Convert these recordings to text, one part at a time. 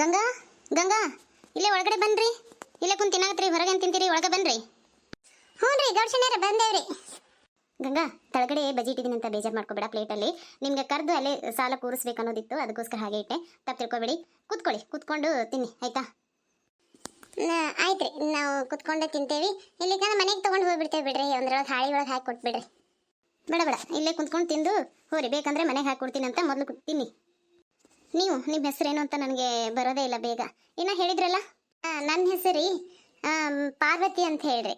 ಗಂಗಾ ಗಂಗಾ ಇಲ್ಲೇ ಒಳಗಡೆ ಬನ್ರಿ. ಇಲ್ಲೇ ಕುಂತ ತಿನ್ನಾಗತ್ರಿ ಹೊರಗೆ ಏನ್ ತಿಂತೀರಿ ಒಳಗೆ ಬನ್ರಿ. ಹ್ಞೂ ರೀ ಗೌಡ್ಸಣ್ಯಾರ ಬಂದೇವ್ರಿ. ಗಂಗಾ ತಳಗಡೆ ಬಜಿ ಇಟ್ಟಿದ್ದೀನಿ ಅಂತ ಬೇಜಾರು ಮಾಡ್ಕೋಬೇಡ ಪ್ಲೇಟಲ್ಲಿ. ನಿಮಗೆ ಕರೆದು ಅಲ್ಲೇ ಸಾಲ ಕೂರಿಸ್ಬೇಕು ಅನ್ನೋದಿತ್ತು ಅದಕ್ಕೋಸ್ಕರ ಹಾಗೆ ಇಟ್ಟೆ. ತಪ್ಪು ತಿಳ್ಕೊಬೇಡಿ. ಕೂತ್ಕೊಳ್ಳಿ ಕೂತ್ಕೊಂಡು ತಿನ್ನಿ ಆಯ್ತಾ? ಆಯ್ತು ರೀ ನಾವು ತಿಂತೇವೆ. ತಿಂತೇವಿ ಇಲ್ಲಿಕಂದ್ರೆ ಮನೆಗೆ ತೊಗೊಂಡು ಹೋಗ್ಬಿಡ್ತೇವೆ ಬಿಡ್ರಿ ಒಂದ್ರೊಳಗೆ ಹಾಳಿ ಒಳಗೆ ಹಾಕಿ ಕೊಟ್ಬಿಡ್ರಿ ಬೇಡ ಬೇಡ ಇಲ್ಲೇ ಕುತ್ಕೊಂಡು ತಿಂದು ಹೋರಿ ಬೇಕಂದ್ರೆ ಮನೆಗೆ ಹಾಕಿ ಕೊಡ್ತೀನಿ ಅಂತ ಮೊದಲು ತಿನ್ನಿ. ನೀವು, ನಿಮ್ಮ ಹೆಸರೇನು ಅಂತ ನನಗೆ ಬರೋದೇ ಇಲ್ಲ ಬೇಗ. ಇನ್ನ ಹೇಳಿದ್ರಲ್ಲ? ನನ್ನ ಹೆಸರಿ ಪಾರ್ವತಿ ಅಂತ ಹೇಳ್ರಿ.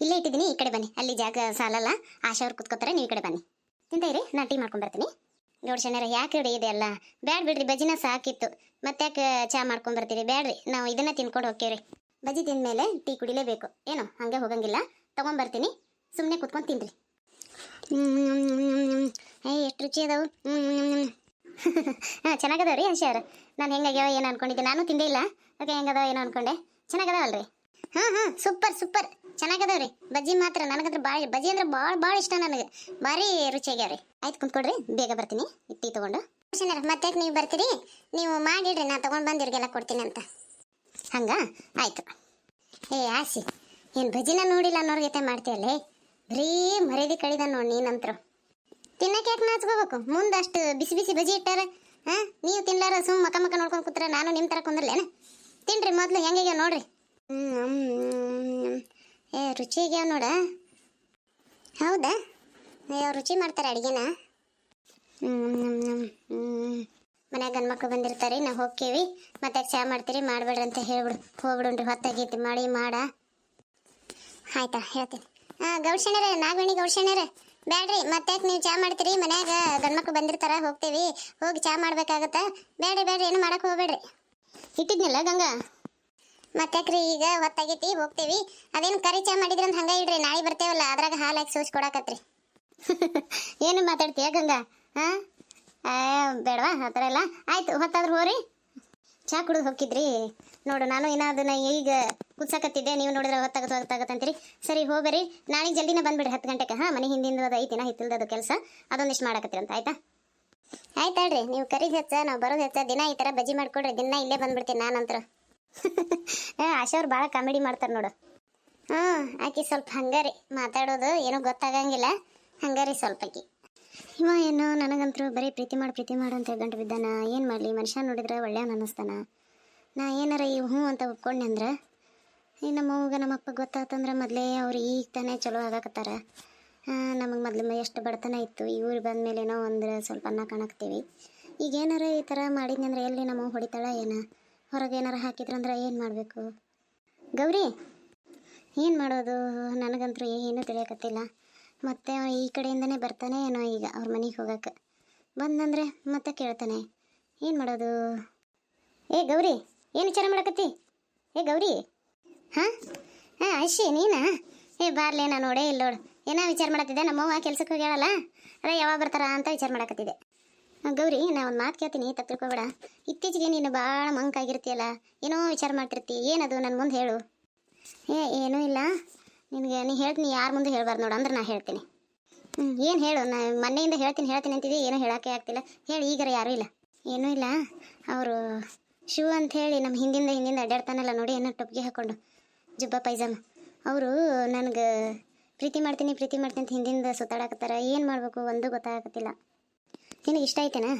ಇಲ್ಲೇ ಇಟ್ಟಿದ್ದೀನಿ, ಈ ಕಡೆ ಬನ್ನಿ. ಅಲ್ಲಿ ಜಾಗ ಸಾಲಲ್ಲ, ಆಶಾ ಅವ್ರು ಕುತ್ಕೋತಾರೆ, ನೀವು ಈ ಕಡೆ ಬನ್ನಿ. ತಿಂತ ಇರಿ, ನಾ ಟೀ ಮಾಡ್ಕೊಂಡು ಬರ್ತೀನಿ. ಗೌಡ್ಸಣ್ಣರ ಯಾಕೆ ಇಡಿ ಇದೆ ಅಲ್ಲ? ಬ್ಯಾಡ್ ಬಿಡ್ರಿ ಬಜಿನ ಸಾಕಿತ್ತು. ಮತ್ತೆ ಯಾಕೆ ಚಾ ಮಾಡ್ಕೊಂಡು ಬರ್ತೀರಿ? ಬ್ಯಾಡ್ರಿ, ನಾವು ಇದನ್ನ ತಿನ್ಕೊಂಡು ಹೋಗ್ತೀವ್ರಿ. ಬಜಿ ತಿಂದ್ಮೇಲೆ ಟೀ ಕುಡಿಲೇಬೇಕು. ಏನೋ, ಹಂಗೆ ಹೋಗಂಗಿಲ್ಲ. ತಗೊಂಬರ್ತೀನಿ ಸುಮ್ಮನೆ ಕುತ್ಕೊಂಡು ತಿನ್ರಿ. ಏ, ಎಷ್ಟು ರುಚಿ ಅದಾವು. ಹಾಂ ಚೆನ್ನಾಗದಾವ ರೀ ಹರ್ಷಾರ ನಾನು ಹೆಂಗಾಗ್ಯಾವ ಏನು ಅನ್ಕೊಂಡಿದ್ದೆ, ನಾನು ತಿಂದೇ ಇಲ್ಲ. ಓಕೆ, ಹೆಂಗದಾವ, ಏನೋ ಅನ್ಕೊಂಡೆ. ಚೆನ್ನಾಗದವಲ್ರಿ. ಹಾಂ ಹಾಂ ಸೂಪರ್ ಸೂಪರ್ ಚೆನ್ನಾಗದವ್ರಿ. ಬಜ್ಜಿ ಮಾತ್ರ ನನಗಂದ್ರೆ ಭಾಳ ಬಜ್ಜಿ ಅಂದ್ರೆ ಭಾಳ ಭಾಳ ಇಷ್ಟ ನನಗೆ. ಭಾರಿ ರುಚಿಯಾಗ್ಯಾವ್ರಿ ಆಯ್ತು ಕುಂತ್ಕೊಡ್ರಿ ಬೇಗ ಬರ್ತೀನಿ. ಟೀ ತೊಗೊಂಡು. ಮತ್ತೆ ನೀವು ಬರ್ತೀರಿ? ನೀವು ಮಾಡಿಡ್ರಿ, ನಾನು ತೊಗೊಂಡು ಬಂದಿರ್ಗೆಲ್ಲ ಕೊಡ್ತೀನಿ ಅಂತ. ಹಂಗ? ಆಯ್ತು. ಏ ಆಸಿ ಏನು ಬಜ್ಜಿನ ನೋಡಿಲ್ಲ ಅನ್ನೋರ್ಗೈತೆ ಮಾಡ್ತೀಯಲ್ಲೇ? ಬರೀ ಮರ್ಯಾದೆ ಕಳಿದ ನೋಡಿ ನೀನಂತ್ರು. ತಿನ್ನಕ್ಕೆ ಯಾಕೆ ನಾಚ್ಕೋಬೇಕು? ಮುಂದೆ ಅಷ್ಟು ಬಿಸಿ ಬಿಸಿ ಬಜಿ ಇಟ್ಟಾರ, ಹಾಂ? ನೀವು ತಿನ್ಲಾರ ಸುಮ್ ಮಕ ಮಕ ನೋಡ್ಕೊಂಡು ಕೂತ್ರೆ ನಾನು ನಿಮ್ಮ ಥರ ಕುಂದ್ರಲ್ಲೇನ? ತಿನ್ರಿ ಮೊದಲು ಹೆಂಗೆ ನೋಡ್ರಿ. ಏ, ರುಚಿ ಆಗ್ಯಾವ ನೋಡ. ಹೌದಾ? ಯಾವ ರುಚಿ ಮಾಡ್ತಾರೆ ಅಡುಗೆನ? ಮನ್ಯಾಗ ಗಂಡ್ಮಕ್ಳು ಬಂದಿರ್ತಾರೆ ನಾವು ಹೋಗ್ತೀವಿ ಮತ್ತೆ ಚಾ ಮಾಡ್ತೀರಿ? ಮಾಡ್ಬೇಡ್ರಿ ಅಂತ ಹೇಳ್ಬಿಡು. ಹೋಗ್ಬಿಡುನ್ರಿ, ಹೊತ್ತಾಗೈತಿ. ಮಾಡಿ, ಮಾಡ. ಆಯ್ತಾ, ಹೇಳ್ತೀನಿ. ಹಾ ಗೌಡ್ಸಣ್ಣರೇ ನಾಗವೇಣಿ ಗೌಡ್ಸಣ್ಣರೇ ಬ್ಯಾಡ್ರಿ ಮತ್ತೆ ನೀವು ಚಾ ಮಾಡ್ತೀರಿ? ಮನ್ಯಾಗ ಗಂಡ್ಮಕ್ಳು ಬಂದಿರ್ತಾರ ಹೋಗ್ತೀವಿ. ಹೋಗಿ ಚಾ ಮಾಡ್ಬೇಕಾಗತ್ತ. ಬೇಡ್ರಿ ಬೇಡ್ರಿ ಏನು ಮಾಡಕ್ ಹೋಗ್ಬೇಡ್ರಿ. ಇಟ್ಟಿದ್ನಲ್ಲ ಗಂಗಾ? ಮತ್ತ್ಯಾಕ್ರಿ ಈಗ ಹೊತ್ತಾಗೈತಿ ಹೋಗ್ತೀವಿ. ಅದೇನು ಕರಿ ಚಾ ಮಾಡಿದ್ರಿ ಅಂತ ಹಂಗೆ ಇಡ್ರಿ ನಾಳೆ ಬರ್ತೇವಲ್ಲ ಅದ್ರಾಗ ಹಾಲು ಹಾಕಿ ಸೂಚ್ ಕೊಡಾಕತ್ರಿ. ಏನು ಮಾತಾಡ್ತೀಯ ಗಂಗಾ? ಹಾಂ? ಬೇಡವಾ ಆ ಥರ ಎಲ್ಲ? ಆಯ್ತು ಹೊತ್ತಾದ್ರೂ ಹೋರಿ. ಚಾ ಕುಡಿದು ಹೋಗಿದ್ರಿ. ನೋಡು ನಾನು ಇನ್ನ ಅದನ್ನ ಈಗ ಕುದ್ಸಕತ್ತಿದ್ದೆ ನೀವು ನೋಡಿದ್ರೆ ಹೊತ್ತಾಗತ್ತೆ ಅಂತೀರಿ. ಸರಿ ಹೋಗ್ರಿ ನಾಳೆ ಜಲ್ದಿನ ಬಂದ್ಬಿಡ್ರಿ ಹತ್ತು ಗಂಟೆಗೆ. ಹಾಂ, ಮನೆ ಹಿಂದಿಂದ ಅದು, ಐತಿನ ಹಿತ್ತಲ್ದದು ಕೆಲಸ. ಅದೊಂದಿಷ್ಟು ಮಾಡಕತ್ತೀರಿ ಅಂತ, ಆಯ್ತಾ? ಹೇಳ್ರಿ ನೀವು ಕರೀದು ಹೆಚ್ಚ, ನಾವು ಬರೋದು ಹೆಚ್ಚ. ದಿನ ಈ ಥರ ಬಜ್ಜಿ ಮಾಡ್ಕೊಡ್ರಿ, ದಿನ ಇಲ್ಲೇ ಬಂದ್ಬಿಡ್ತೀನಿ ನಾನಂತರ. ಆಶಾ ಅವ್ರು ಭಾಳ ಕಾಮಿಡಿ ಮಾಡ್ತಾರೆ ನೋಡು. ಹ್ಞೂ ಆಕಿ ಸ್ವಲ್ಪ ಹಂಗಾರಿ, ಮಾತಾಡೋದು ಏನೂ ಗೊತ್ತಾಗಂಗಿಲ್ಲ. ಹಂಗಾರಿ ಸ್ವಲ್ಪ ಆಕಿ. ಇವ ಏನೋ ನನಗಂತರೂ ಬರೀ ಪ್ರೀತಿ ಮಾಡಿ, ಪ್ರೀತಿ ಮಾಡು ಅಂತ ಗಂಟು ಬಿದ್ದಾನ. ಏನು ಮಾಡಲಿ, ಮನುಷ್ಯ ನೋಡಿದ್ರೆ ಒಳ್ಳೆಯವನ ಅನ್ನಿಸ್ತಾನ. ನಾ ಏನಾರ ಈ ಹ್ಞೂ ಅಂತ ಒಪ್ಕೊಂಡೆ ಅಂದ್ರೆ ಈ ನಮ್ಮವ್ಗೆ ನಮ್ಮಪ್ಪ ಗೊತ್ತಾತಂದ್ರೆ ಮೊದಲೇ ಅವ್ರು ಈಗ ತಾನೇ ಚಲೋ ಆಗಾಕತ್ತಾರ. ನಮಗೆ ಮೊದಲು ಎಷ್ಟು ಬಡತನ ಇತ್ತು. ಇವ್ರು ಬಂದಮೇಲೆ ಏನೋ ಒಂದು ಸ್ವಲ್ಪ ಅನ್ನ ಕಾಣಕ್ತೀವಿ ಈಗ ಏನಾರ ಈ ಥರ ಮಾಡಿದ್ನಿ ಅಂದ್ರೆ ಎಲ್ಲಿ ನಮ್ಮ ಅವ್ವ ಹೊಡಿತಾಳ ಏನ? ಹೊರಗೆ ಏನಾರ ಹಾಕಿದ್ರಂದ್ರೆ ಏನು ಮಾಡಬೇಕು? ಗೌರಿ, ಏನು ಮಾಡೋದು? ನನಗಂತೂ ಏನೂ ತಿಳಿಯಕತ್ತಿಲ್ಲ. ಮತ್ತು ಈ ಕಡೆಯಿಂದನೇ ಬರ್ತಾನೆ ಏನೋ ಈಗ ಅವ್ರ ಮನೆಗೆ ಹೋಗಕ್ಕೆ ಬಂದಂದ್ರೆ ಮತ್ತೆ ಕೇಳ್ತಾನೆ. ಏನು ಮಾಡೋದು? ಏ, ಗೌರಿ, ಏನು ವಿಚಾರ ಮಾಡಕತ್ತಿ? ಏ, ಗೌರಿ ಹಾಂ? ಹಾಂ, ಅಶಿ, ನೀನಾ? ಏ, ಬಾರ್ಲೇ ನಾನು ನೋಡೇ ಇಲ್ಲ ನೋಡು. ಏನೋ ವಿಚಾರ ಮಾಡತ್ತಿದ್ದೆ? ನಮ್ಮವ್ವ ಕೆಲ್ಸಕ್ಕೆ ಹೋಗ್ಯಾಳಲ್ಲ? ಅದೇ ಯಾವಾಗ ಬರ್ತಾರ ಅಂತ ವಿಚಾರ ಮಾಡಕತ್ತಿದ್ದೆ. ಗೌರಿ, ನಾ ಒಂದು ಮಾತು ಕೇಳ್ತೀನಿ ತಪ್ಪು ತಿಳ್ಕೊಬೇಡ ಇತ್ತೀಚೆಗೆ ನೀನು ಭಾಳ ಮಂಕಾಗಿರ್ತೀಯಲ್ಲ ಏನೋ ವಿಚಾರ ಮಾಡ್ತಿರ್ತಿ. ಏನದು? ನನ್ನ ಮುಂದೆ ಹೇಳು. ಏ, ಏನೂ ಇಲ್ಲ. ನಿನಗೆ, ನೀ ಹೇಳ್ತೀನಿ, ಯಾರ ಮುಂದೆ ಹೇಳ್ಬಾರ್ದು ನೋಡು, ಅಂದ್ರೆ ನಾ ಹೇಳ್ತೀನಿ. ಹ್ಞೂ ಏನು ಹೇಳು? ನಾ ಮೊನ್ನೆಯಿಂದ ಹೇಳ್ತೀನಿ ಹೇಳ್ತೀನಿ ಅಂತಿದ್ದೆ, ಏನೂ ಹೇಳೋಕ್ಕೆ ಆಗ್ತಿಲ್ಲ. ಹೇಳಿ, ಈಗರ ಯಾರೂ ಇಲ್ಲ. ಏನೂ ಇಲ್ಲ. ಅವರು ಶಿವ ಅಂತ ಹೇಳಿ ನಮ್ಮ ಹಿಂದಿಂದ ಹಿಂದಿಂದ ಅಡ್ಡಾಡ್ತಾನಲ್ಲ ನೋಡಿ, ಏನೋ ಟೊಪ್ಪಿಗೆ ಹಾಕ್ಕೊಂಡು ಜುಬ್ಬ ಪೈಜಾಮ. ಅವರು ನನಗೆ ಪ್ರೀತಿ ಮಾಡ್ತೀನಿ ಪ್ರೀತಿ ಮಾಡ್ತೀನಿ ಅಂತ ಹಿಂದಿಂದ ಸುತ್ತಾಡಕತ್ತಾರ. ಏನು ಮಾಡಬೇಕು ಒಂದು ಗೊತ್ತಾಗತ್ತಿಲ್ಲ ನಿನಗೆ ಇಷ್ಟ ಐತೆನಾ?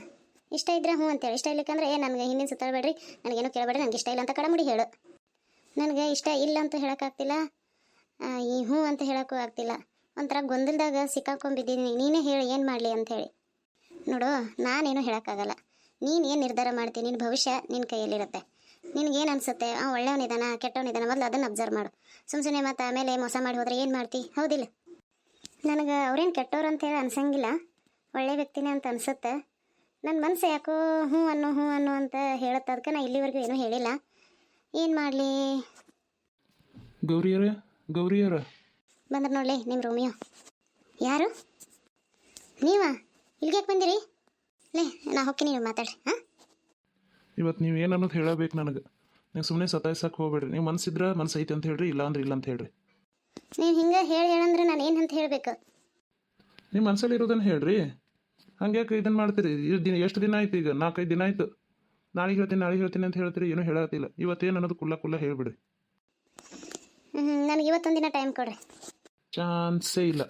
ಇಷ್ಟ ಇದ್ರೆ ಹ್ಞೂ ಅಂತೇಳಿ. ಇಷ್ಟ ಇಲ್ಲಕ್ಕಂದ್ರೆ ಏ, ನನಗೆ ಹಿಂದಿನ ಸುತ್ತಾಡಬೇಡ್ರಿ. ನನಗೇನು ಕೇಳಬೇಡ್ರಿ ನನಗೆ ಇಷ್ಟ ಇಲ್ಲ ಅಂತ ಕಡಮುಡಿ ಹೇಳು. ನನಗೆ ಇಷ್ಟ ಇಲ್ಲ ಅಂತ ಹೇಳೋಕ್ಕಾಗ್ತಿಲ್ಲ. ಈ ಹ್ಞೂ ಅಂತ ಹೇಳೋಕ್ಕೂ ಆಗ್ತಿಲ್ಲ. ಒಂಥರ ಗೊಂದಲದಾಗ ಸಿಕ್ಕಾಕೊಂಬಿದ್ದೀನಿ. ನೀನೇ ಹೇಳಿ, ಏನು ಮಾಡಲಿ ಅಂಥೇಳಿ ನೋಡು, ನಾನೇನು ಹೇಳೋಕ್ಕಾಗಲ್ಲ. ನೀನು ಏನು ನಿರ್ಧಾರ ಮಾಡ್ತೀನಿ ನಿನ್ನ ಭವಿಷ್ಯ ನಿನ್ನ ಕೈಯಲ್ಲಿರುತ್ತೆ. ನಿನಗೇನು ಅನ್ಸುತ್ತೆ? ಆ ಒಳ್ಳೆಯವನಿದಾನ ಕೆಟ್ಟವನಿದಾನ? ಮೊದಲು ಅದನ್ನು ಅಬ್ಸರ್ವ್ ಮಾಡು. ಸುಮ್ ಸುಮ್ಮನೆ ಮತ್ತು ಆಮೇಲೆ ಮೋಸ ಮಾಡಿ ಹೋದ್ರೆ ಏನು ಮಾಡ್ತಿ? ಹೌದಿಲ್ಲ. ನನಗೆ ಅವ್ರೇನು ಕೆಟ್ಟವ್ರು ಅಂತೇಳಿ ಅನ್ಸಂಗಿಲ್ಲ. ಒಳ್ಳೆ ವ್ಯಕ್ತಿನೇ ಅಂತ ಅನ್ಸುತ್ತೆ. ನನ್ನ ಮನಸ್ಸು ಯಾಕೋ ಹ್ಞೂ ಅನ್ನೋ ಹ್ಞೂ ಅನ್ನೋ ಅಂತ ಹೇಳುತ್ತೆ. ಅದಕ್ಕೆ ನಾ ಇಲ್ಲಿವರೆಗೂ ಏನೂ ಹೇಳಿಲ್ಲ. ಏನು ಮಾಡಲಿ? ಗೌರಿಯರ ಗೌರಿಯರ. ಬಂದ್ರೆ ನೋಡಲಿ ನಿಮ್ಮ ರೋಮಿಯೋ. ಯಾರು? ನೀವಾ? ಇಲ್ಲಿಗೆ ಯಾಕೆ ಬಂದಿರಿ? ಲೇ ನಾ ಹೋಗ್ತೀನಿ ನೀವು ಮಾತಾಡಿ ಹಾಂ? ಇವತ್ತು ನೀವು ಏನು ಅನ್ನೋದು ಹೇಳಬೇಕು ನನಗೆ. ನೀವು ಸುಮ್ಮನೆ ಸತಾಯಿಸಕ್ಕೆ ಹೋಗ್ಬೇಡ್ರಿ. ನೀವು ಮನ್ಸಿದ್ರೆ ಮನ್ಸು ಐತೆ ಅಂತ ಹೇಳ್ರಿ ಇಲ್ಲ ಅಂದ್ರೆ ಇಲ್ಲ ಅಂತ ಹೇಳ್ರಿ. ನೀವು ಹಿಂಗೆ ಹೇಳಿ ಹೇಳಂದ್ರೆ ನಾನು ಏನು ಅಂತ ಹೇಳಬೇಕು? ನಿಮ್ಮ ಮನಸ್ಸಲ್ಲಿ ಇರೋದನ್ನು ಹೇಳ್ರಿ. ಹಂಗೆ ಯಾಕೆ ಇದನ್ನು ಮಾಡ್ತೀರಿ? ಇದು ದಿನ ಎಷ್ಟು ದಿನ ಆಯ್ತು ಈಗ? ನಾಲ್ಕೈದು ದಿನ ಆಯ್ತು. ನಾಳೆ ಹೇಳ್ತೀನಿ ನಾಳೆ ಹೇಳ್ತೀನಿ ಅಂತ ಹೇಳ್ತೀರಿ ಏನೂ ಹೇಳತ್ತಿಲ್ಲ ಇವತ್ತೇನು ಅನ್ನೋದು ಕುಲ್ಲ ಕುಲ್ಲ ಹೇಳಿಬಿಡ್ರಿ. ನನಗೆ ಇವತ್ತೊಂದು ದಿನ ಟೈಮ್ ಕೊಡ್ರಿ. ಚಾನ್ಸೇ ಇಲ್ಲ.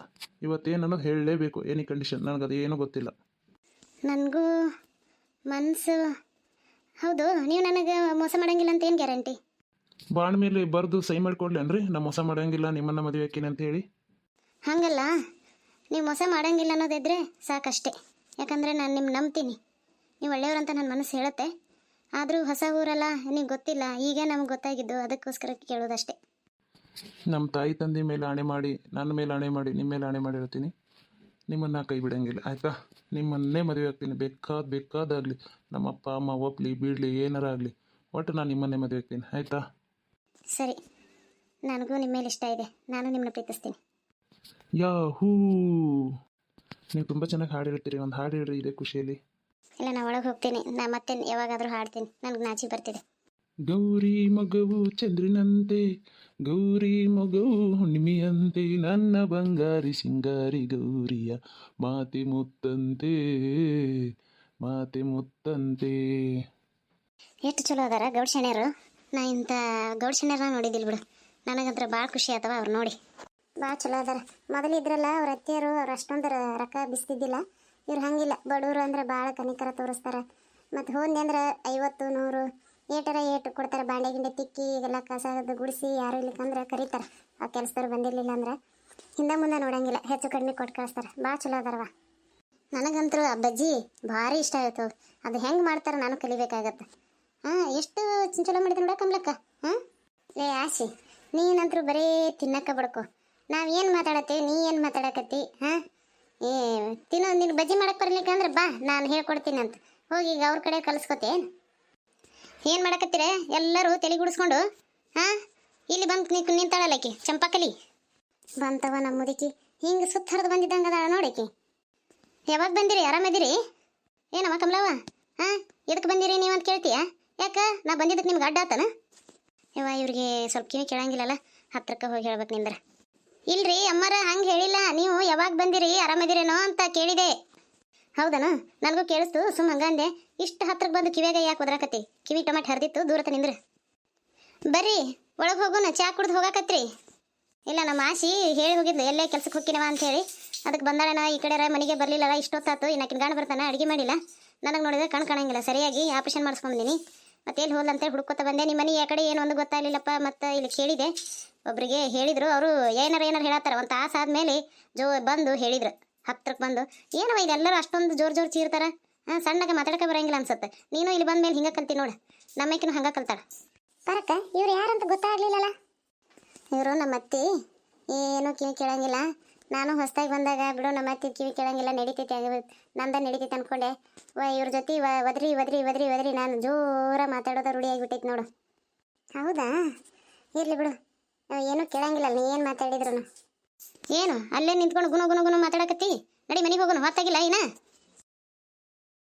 ಇವತ್ತೇನು ಅನ್ನೋದು ಹೇಳಲೇಬೇಕು ಏನಿ ಕಂಡೀಷನ್ ನನಗೆ ಅದು ಏನೂ ಗೊತ್ತಿಲ್ಲ. ನನಗೂ ಮನಸ್ಸು ಹೌದು ನೀವು ನನಗೆ ಮೋಸ ಮಾಡಂಗಿಲ್ಲ ಅಂತ ಏನು ಗ್ಯಾರಂಟಿ? ಬಾಂಡ್ ಮೇಲೆ ಬರೆದು ಸೈ ಮಾಡ್ಕೊಡ್ಲೇನ್ರಿ? ನಾ ಮೋಸ ಮಾಡಂಗಿಲ್ಲ ನಿಮ್ಮನ್ನ ಮದುವೆ ಹಾಕಿನಿ ಅಂತ ಹೇಳಿ. ಹಾಗಲ್ಲ. ನೀವು ಮೋಸ ಮಾಡಂಗಿಲ್ಲ ಅನ್ನೋದಿದ್ರೆ ಸಾಕಷ್ಟೇ. ಯಾಕಂದರೆ ನಾನು ನಿಮ್ಮ ನಂಬ್ತೀನಿ. ನೀವು ಒಳ್ಳೆಯವ್ರಂತ ನನ್ನ ಮನಸ್ಸು ಹೇಳುತ್ತೆ. ಆದರೂ ಹೊಸ ಊರಲ್ಲ ನಿಮಗೆ ಗೊತ್ತಿಲ್ಲ ಈಗ ನಮ್ಗೆ ಗೊತ್ತಾಗಿದ್ದು ಅದಕ್ಕೋಸ್ಕರ ಕೇಳೋದಷ್ಟೇ. ನಮ್ಮ ತಾಯಿ ತಂದೆ ಮೇಲೆ ಆಣೆ ಮಾಡಿ ನನ್ನ ಮೇಲೆ ಆಣೆ ಮಾಡಿ ನಿಮ್ಮ ಮೇಲೆ ಆಣೆ ಮಾಡಿರ್ತೀನಿ. ನಿಮ್ಮನ್ನ ಕೈ ಬಿಡಂಗಿಲ್ಲ ಆಯ್ತಾ? ನಿಮ್ಮನ್ನೇ ಮದುವೆ ಆಗ್ತೀನಿ. ಬೇಕಾದ ಬೇಕಾದಾಗಲಿ. ನಮ್ಮ ಅಪ್ಪ ಅಮ್ಮ ಒಪ್ಲಿ ಬೀಳಲಿ ಏನಾರ ಆಗಲಿ. ಒಟ್ಟು ನಾನು ನಿಮ್ಮನ್ನೇ ಮದುವೆ ಆಗ್ತೀನಿ ಆಯ್ತಾ? ಸರಿ. ನನಗೂ ನಿಮ್ಮ ಮೇಲೆ ಇಷ್ಟ ಇದೆ. ನಾನು ನಿಮ್ಮನ್ನ ಪ್ರೀತಿಸ್ತೀನಿ. ಯಾಹೂ! ನೀವು ತುಂಬ ಚೆನ್ನಾಗಿ ಹಾಡು ಹೇಳ್ತೀರಿ ಒಂದು ಹಾಡು ಹೇಳ್ರಿ ಇದೆ ಖುಷಿಯಲ್ಲಿ. ಇಲ್ಲ ನಾ ಒಳಗೆ ಹೋಗ್ತೀನಿ. ನಾನು ಮತ್ತೆ ಯಾವಾಗಾದರೂ ಹಾಡ್ತೀನಿ. ನನಗೆ ನಾಚಿ ಬರ್ತಿದೆ. ಗೌರಿ ಮಗವು ಚಂದ್ರನಂತೆ ಗೌರಿ ಮಗವು ಹುಣ್ಣಿಮೆಯಂತೆ ನನ್ನ ಬಂಗಾರಿ ಸಿಂಗಾರಿ ಗೌರಿಯ ಮಾತೆ ಮುತ್ತಂತೆ ಮಾತೆ ಮುತ್ತಂತೆ. ಎಷ್ಟು ಚಲೋ ಅದಾರ ಗೌಡ್ಶಣ್ಯರು ನಾ ಇಂಥ ಗೌಡ್ಶಣ್ಯರ ನೋಡಿದಿಲ್ಲ ಬಿಡು. ನನಗಂತ್ರ ಭಾಳ ಖುಷಿ ಆತವ ಅವ್ರು ನೋಡಿ. ಭಾಳ ಚಲೋ ಅದಾರ. ಮೊದಲು ಇದ್ರಲ್ಲ ಅವ್ರ ಅತ್ತಿಯರು ಅವ್ರು ಅಷ್ಟೊಂದು ರೊಕ್ಕ ಬಿಸ್ತಿದ್ದಿಲ್ಲ. ಇವ್ರು ಹಂಗಿಲ್ಲ. ಬಡವರು ಅಂದ್ರೆ ಭಾಳ ಕನಿಕರ ತೋರಿಸ್ತಾರೆ. ಮತ್ತು ಹೋದ್ನಿ ಅಂದ್ರೆ ಐವತ್ತು ನೂರು ಏಟರ ಏಟು ಕೊಡ್ತಾರೆ ಬಾಂಡೆ ಗಿಂಡೆ ತಿಕ್ಕಿ ಎಲ್ಲ ಕಸ ಗುಡಿಸಿ ಯಾರು ಇಲ್ಲಿಕಂದ್ರೆ ಕರೀತಾರೆ. ಆ ಕೆಲಸದವ್ರು ಬಂದಿರಲಿಲ್ಲ ಅಂದ್ರೆ ಹಿಂದೆ ಮುಂದೆ ನೋಡಂಗಿಲ್ಲ, ಹೆಚ್ಚು ಕಡಿಮೆ ಕೊಟ್ಟು ಕಳಿಸ್ತಾರೆ. ಭಾಳ ಚಲೋ ಅದಾರವ ನನಗಂತೂ ಆ ಬಜ್ಜಿ ಭಾರಿ ಇಷ್ಟ ಆಯ್ತು ಅದು ಹೆಂಗೆ ಮಾಡ್ತಾರೆ ನಾನು ಕಲಿಬೇಕಾಗತ್ತೆ. ಹಾಂ, ಎಷ್ಟು ಚಲೋ ಮಾಡಿದ್ರು ನೋಡ ಕಮಲಕ್ಕ? ಹಾಂ? ಲೇ ಆಶಿ, ನೀನಂತರೂ ಬರೀ ತಿನ್ನಕ್ಕ ಬಡ್ಕೊ. ನಾವು ಏನು ಮಾತಾಡತ್ತೀವಿ, ನೀ ಏನು ಮಾತಾಡಕತ್ತಿ? ಹಾಂ? ಏ, ತಿನ್ನೋ, ನೀನು ಬಜ್ಜಿ ಮಾಡಕ್ಕೆ ಬರ್ಲಿಕ್ಕೆ ಅಂದ್ರೆ ಬಾ, ನಾನು ಹೇಳ್ಕೊಡ್ತೀನಿ ಅಂತ. ಹೋಗಿ ಈಗ ಅವ್ರ ಕಡೆ ಕಲಿಸ್ಕೊತೇನು? ಏನು ಮಾಡಕತ್ತೀರ? ಎಲ್ಲರೂ ತಲೆಗೂಡಿಸ್ಕೊಂಡು ಹಾಂ? ಇಲ್ಲಿ ಬಂದು ನೀ ನಿಂತಾಳಲ್ಲಕಿ, ಚಂಪಾಕಲಿ. ಬಂತವ ನಮ್ಮ ಮುದುಕಿ. ಹಿಂಗೆ ಸುತ್ತ ಹರಿದು ಬಂದಿದ್ದಂಗೆ ಅದಾಳ ನೋಡಕಿ. ಯಾವಾಗ ಬಂದಿರಿ? ಆರಾಮದಿರಿ ಏನವ ಕಮಲವ್ವ? ಹಾಂ? ಇದಕ್ಕೆ ಬಂದಿರಿ ನೀವು ಅಂತ ಕೇಳ್ತೀಯ? ಯಾಕ? ನಾ ಬಂದಿದ್ದಕ್ಕೆ ನಿಮ್ಗೆ ಅಡ್ಡ ಆತನ? ಯವ್ವ, ಇವ್ರಿಗೆ ಸ್ವಲ್ಪ ಕಿವಿ ಕೇಳಂಗಿಲ್ಲಲ್ಲ, ಹತ್ರಕ್ಕೆ ಹೋಗಿ ಹೇಳ್ಬೇಕು ನಿಂದ್ರ. ಇಲ್ರಿ, ಅಮ್ಮರ ಹಂಗೆ ಹೇಳಿಲ್ಲ. ನೀವು ಯಾವಾಗ ಬಂದಿರಿ ಆರಾಮದಿರೇನೋ ಅಂತ ಕೇಳಿದೆ. ಹೌದನ? ನನಗೂ ಕೇಳಿಸ್ತು. ಸುಮ್ಮ ಹಂಗಂದೆ ಇಷ್ಟು ಹತ್ರಕ್ಕೆ ಬಂದು ಕಿವಿಯಾಗ ಯಾಕೆ ಒದ್ರಾಕತ್ತಿ? ಕಿವಿ ಟೊಮೆಟ್ ಹರಿದಿತ್ತು ದೂರತ ನಿಂದ್ರ. ಬರ್ರಿ, ಒಳಗೆ ಹೋಗೋಣ ಚಾ ಕುಡ್ದು ಹೋಗಾಕತ್ರಿ. ಇಲ್ಲ, ನಮ್ಮ ಆಶಿ ಹೇಳಿ ಹೋಗಿದ್ಲು. ಎಲ್ಲೇ ಕೆಲ್ಸಕ್ಕೆ ಹೋಗಿನವ ಅಂತ ಹೇಳಿ. ಅದಕ್ಕೆ ಬಂದಾಳಣ ಈ ಕಡೆ ಮನೆಗೆ ಬರಲಿಲ್ಲ ಇಷ್ಟೊತ್ತಾತು ಕಿನ್ ಗಾಣ ಬರ್ತಾನ, ಅಡುಗೆ ಮಾಡಿಲ್ಲ. ನನಗೆ ನೋಡಿದ್ರೆ ಕಣ್ ಕಾಣಂಗಿಲ್ಲ. ಸರಿಯಾಗಿ ಆಪರೇಷನ್ ಮಾಡಿಸ್ಕೊಂಡಿದ್ದೀನಿ ಮತ್ತೆ ಎಲ್ಲಿ ಹೋದಂತ ಹುಡ್ಕೋತ ಬಂದೆ. ನಿಮ್ಮ ಮನೆ ಆ ಕಡೆ ಏನು ಒಂದು ಗೊತ್ತಾಗಲಿಲ್ಲಪ್ಪ, ಮತ್ತು ಇಲ್ಲಿ ಕೇಳಿದೆ ಒಬ್ಬರಿಗೆ ಹೇಳಿದರು. ಅವರು ಏನಾರ ಏನಾರು ಹೇಳತ್ತಾರ. ಒಂದು ತಾಸು ಆದಮೇಲೆ ಜೋ ಬಂದು ಹೇಳಿದ್ರು. ಹತ್ರಕ್ಕೆ ಬಂದು ಏನವ ಇದೆಲ್ಲರೂ ಅಷ್ಟೊಂದು ಜೋರು ಜೋರು ಚೀರ್ತಾರೆ? ಹಾಂ ಸಣ್ಣಗೆ ಮಾತಾಡಕ್ಕೆ ಬರಂಗಿಲ್ಲ ಅನ್ಸುತ್ತೆ. ನೀನು ಇಲ್ಲಿ ಬಂದ ಮೇಲೆ ಹಿಂಗೆ ಕಲ್ತಿ ನೋಡು. ನಮ್ಮಕಿನೂ ಹಂಗೆ ಕಲ್ತಾಳ. ಬರಕ್ಕ ಇವ್ರು ಯಾರಂತ ಗೊತ್ತಾಗ್ಲಿಲ್ಲಲ್ಲ ಇವರು ನಮ್ಮ ಅತ್ತಿ ಏನು ಕಿವಿ ಕೇಳಂಗಿಲ್ಲ. ನಾನು ಹೊಸದಾಗಿ ಬಂದಾಗ ಬಿಡು ನಮ್ಮ ಅತ್ತಿ ಕಿವಿ ಕೇಳಂಗಿಲ್ಲ ನಡೀತೈತೆ ನಂದ ನಡೀತೈತೆ ಅನ್ಕೊಂಡೆ. ವ ಇವ್ರ ಜೊತೆ ವ ಒದ್ರಿ ಒದ್ರಿ ಒದ್ರಿ ಒದ್ರಿ ನಾನು ಜೋರ ಮಾತಾಡೋದ ರೂಢಿ ಆಗಿಬಿಟ್ಟೈತೆ ನೋಡು. ಹೌದಾ? ಇರಲಿ ಬಿಡು. ಏನು ಏನೂ ಕೇಳಂಗಿಲ್ಲ ನೀ ಏನು ಮಾತಾಡಿದ್ರು ಏನು? ಅಲ್ಲೇ ನಿಂತ್ಕೊಂಡು ಗುಣ ಗುಣ ಗುಣ ಮಾತಾಡಕತ್ತಿ? ನಡಿ ಮನೆಗೆ ಹೋಗೋಣ ಹೊತ್ತಾಗಿಲ್ಲ ಏನ?